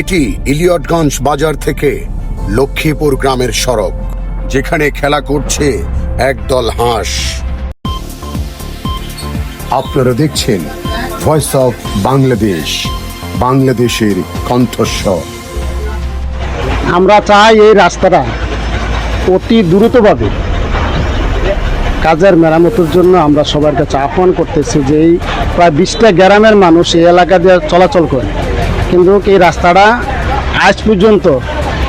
এটি ইলিয়টগঞ্জ বাজার থেকে লক্ষ্মীপুর গ্রামের সড়ক, যেখানে খেলা করছে একদল হাঁস। আপনারা দেখছেন ভয়েস অফ বাংলাদেশ বাংলাদেশের কণ্ঠস্বর। আমরা চাই এই রাস্তাটা অতি দ্রুতভাবে কাজের মেরামতের জন্য আমরা সবার কাছে আহ্বান করতেছি যে এই প্রায় বিশটা গ্রামের মানুষ এই এলাকা দিয়ে চলাচল করে। কিন্তু এই রাস্তাটা আজ পর্যন্ত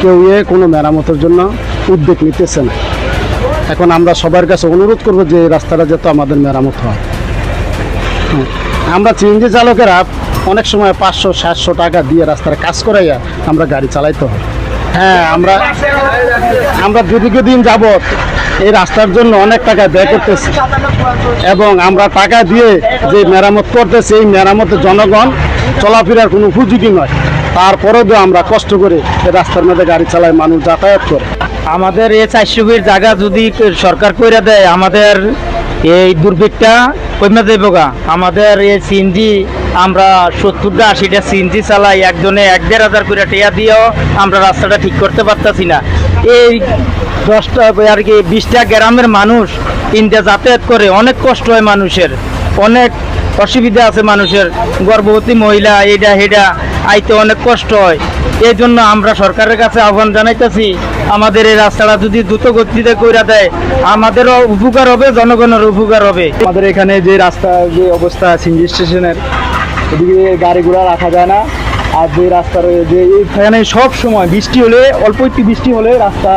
কেউ এ কোনো মেরামতের জন্য উদ্যোগ নিতেছে না। এখন আমরা সবার কাছে অনুরোধ করব যে এই রাস্তাটা যাতে আমাদের মেরামত হয়। আমরা চিনজি চালকেরা অনেক সময় পাঁচশো, সাতশো টাকা দিয়ে রাস্তার কাজ করাইয়া আমরা গাড়ি চালাইতে হয়। হ্যাঁ আমরা আমরা দীর্ঘদিন যাবৎ এই রাস্তার জন্য অনেক টাকা ব্যয় করতেছে। এবং আমরা টাকা দিয়ে যে মেরামত করতেছি, এই মেরামতে জনগণ চলাফেরার কোনো উপযোগী নয়। তারপরেও আমরা কষ্ট করে রাস্তার মধ্যে গাড়ি চালাই মানুষ যাতায়াত করে। আমাদের এই চারশো জায়গা যদি সরকার করে দেয়, আমাদের এই দুর্ভিক্ষটা কমে দেবো গা? আমাদের এই সিএনজি, আমরা সত্তরটা, আশিটা সিএনজি চালাই, একজনে এক দেড় হাজার করে টেয়া দিয়েও আমরা রাস্তাটা ঠিক করতে পারতাছি না। এই দশটা আর কি বিশটা গ্রামের মানুষ তিনটা যাতায়াত করে। অনেক কষ্ট হয় মানুষের। অনেক অসুবিধা আছে মানুষের। গর্ভবতী মহিলা এটা হেডা আইতে অনেক কষ্ট হয়। এই জন্য আমরা সরকারের কাছে আহ্বান জানাইতেছি, আমাদের এই রাস্তাটা যদি দ্রুত গতিতে কইরা দেয়, আমাদেরও উপকার হবে জনগণের উপকার হবে। আমাদের এখানে যে রাস্তা, যে অবস্থা সিঙ্গি স্টেশনের, এদিকে গাড়ি ঘোড়া রাখা যায় না। আর যে রাস্তার যে এখানে সব সময় বৃষ্টি হলে, অল্প একটু বৃষ্টি হলে রাস্তা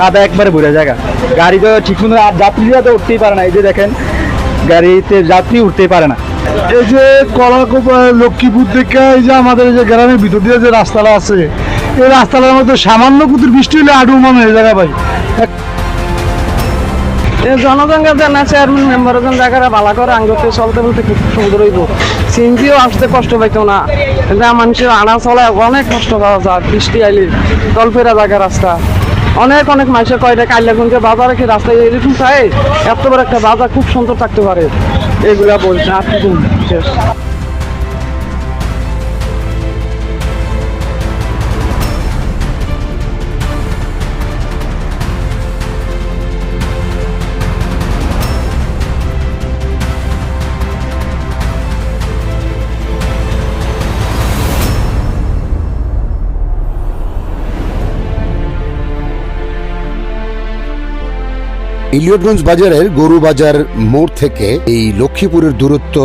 কাদা একবারে ভরে জায়গা। গাড়ি তো ঠিক মতো আর যাত্রীরা তো উঠতেই পারে না। এই যে দেখেন, গাড়িতে যাত্রী উঠতেই পারে না। এই যে কলাকোপা, লক্ষ্মীপুর থেকে এই যে আমাদের যে গ্রামের ভিতর দিয়ে যে রাস্তাটা আছে, এই রাস্তাটার মধ্যে সামান্য কুতুর বৃষ্টি হলে আডু মান হয়ে যাবে ভাই। জনগণকে জানা চেয়ারম্যান মেম্বার জন জায়গাটা ভালো করে আঙ্গতে চলতে বলতে খুব সুন্দর হইব? সিনজিও আসতে কষ্ট পাইতো না। কিন্তু মানুষের আনা চলে, অনেক কষ্ট পাওয়া যায়, বৃষ্টি আইলে গল্পেরা জায়গা রাস্তা। অনেক অনেক মানুষের কয়টা কাইলে বাজার রেখে, রাস্তায় এরকম চাই? এত বড় একটা বাজার খুব সুন্দর থাকতে পারে। এগুলা বলছে, আর কি? শেষ। ইলিয়টগঞ্জ বাজারের গরু বাজার মোড় থেকে এই লক্ষ্মীপুরের দূরত্ব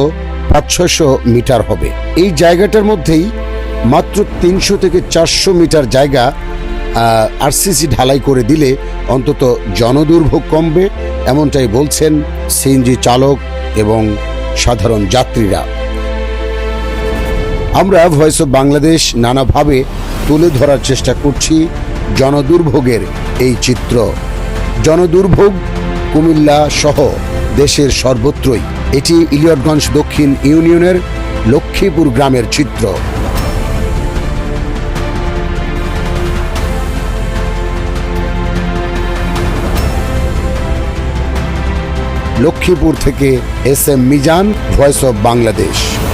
পাঁচ ছশো মিটার হবে। এই জায়গাটার মধ্যেই মাত্র তিনশো থেকে চারশো মিটার জায়গা আরসিসি ঢালাই করে দিলে অন্তত জনদুর্ভোগ কমবে, এমনটাই বলছেন সিএনজি চালক এবং সাধারণ যাত্রীরা। আমরা ভয়েস অফ বাংলাদেশ নানাভাবে তুলে ধরার চেষ্টা করছি জনদুর্ভোগের এই চিত্র। জনদুর্ভোগ কুমিল্লা সহ দেশের সর্বত্রই। এটি ইলিয়টগঞ্জ দক্ষিণ ইউনিয়নের লক্ষ্মীপুর গ্রামের চিত্র। লক্ষ্মীপুর থেকে S M Mizan, voice of Bangladesh.